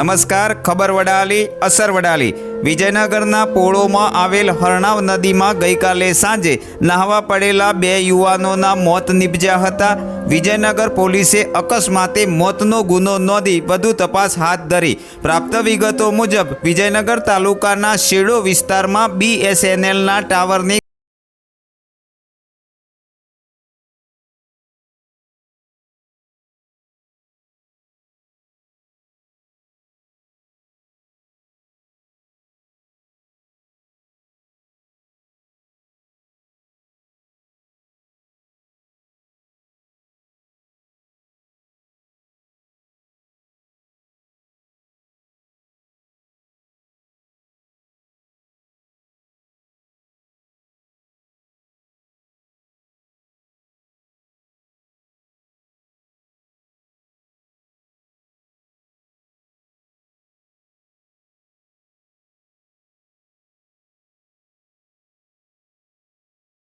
નમસ્કાર, ખબર વડાલી, અસર વડાલી. વિજયનગરના પોળોમાં આવેલ હરણાવ નદીમાં ગઈકાલે સાંજે નહાવા પડેલા બે યુવાનોના મોત નીપજ્યા હતા. વિજયનગર પોલીસે અકસ્માતે મોતનો ગુનો નોંધી વધુ તપાસ હાથ ધરી. પ્રાપ્ત વિગતો મુજબ, વિજયનગર તાલુકાના શેડો વિસ્તારમાં બીએસએનએલના ટાવરની